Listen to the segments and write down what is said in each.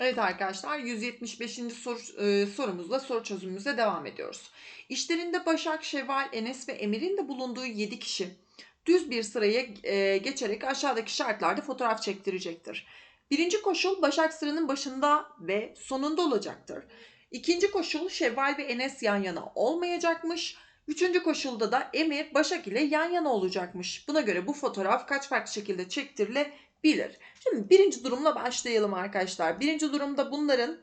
Evet arkadaşlar 175. Soru, e, sorumuzla soru çözümümüze devam ediyoruz. İşlerinde Başak, Şevval, Enes ve Emir'in de bulunduğu 7 kişi düz bir sıraya e, geçerek aşağıdaki şartlarda fotoğraf çektirecektir. Birinci koşul Başak sıranın başında ve sonunda olacaktır. İkinci koşul Şevval ve Enes yan yana olmayacakmış. Üçüncü koşulda da Emir Başak ile yan yana olacakmış. Buna göre bu fotoğraf kaç farklı şekilde çektirilebilir? Şimdi birinci durumla başlayalım arkadaşlar. Birinci durumda bunların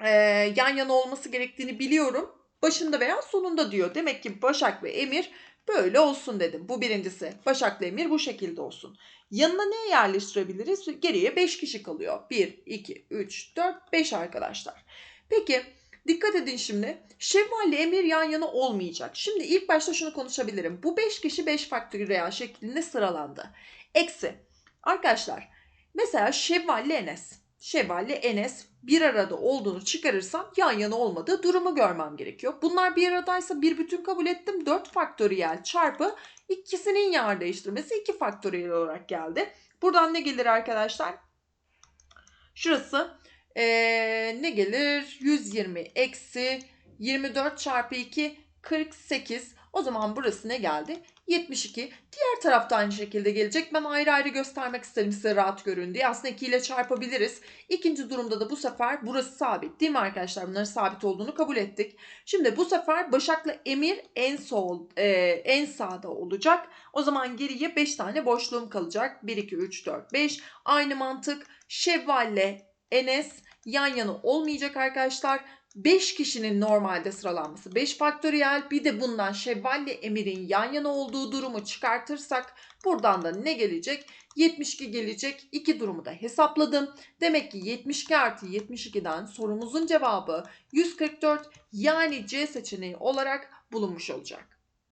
e, yan yana olması gerektiğini biliyorum. Başında veya sonunda diyor. Demek ki Başak ve Emir böyle olsun dedim. Bu birincisi. Başak'la Emir bu şekilde olsun. Yanına ne yerleştirebiliriz? Geriye 5 kişi kalıyor. 1, 2, 3, 4, 5 arkadaşlar. Peki dikkat edin şimdi. Şevval ile Emir yan yana olmayacak. Şimdi ilk başta şunu konuşabilirim. Bu 5 kişi 5 faktöriyel şeklinde sıralandı. Eksi. Arkadaşlar mesela Şevval ile Enes. Şevval ile Enes bir arada olduğunu çıkarırsam yan yana olmadığı durumu görmem gerekiyor. Bunlar bir aradaysa bir bütün kabul ettim. 4 faktöriyel çarpı ikisinin yer değiştirmesi 2 faktöriyel olarak geldi. Buradan ne gelir arkadaşlar? Şurası ee, ne gelir? 120 eksi 24 çarpı 2 48. O zaman burası ne geldi? 72. Diğer tarafta aynı şekilde gelecek. Ben ayrı ayrı göstermek isterim size rahat görün diye. Aslında 2 ile çarpabiliriz. İkinci durumda da bu sefer burası sabit değil mi arkadaşlar? Bunların sabit olduğunu kabul ettik. Şimdi bu sefer Başak'la Emir en sol e, en sağda olacak. O zaman geriye 5 tane boşluğum kalacak. 1, 2, 3, 4, 5. Aynı mantık. Şevval'le Enes yan yana olmayacak arkadaşlar. 5 kişinin normalde sıralanması 5 faktöriyel bir de bundan Şevval ile Emir'in yan yana olduğu durumu çıkartırsak buradan da ne gelecek? 72 gelecek. İki durumu da hesapladım. Demek ki 72 artı 72'den sorumuzun cevabı 144 yani C seçeneği olarak bulunmuş olacak.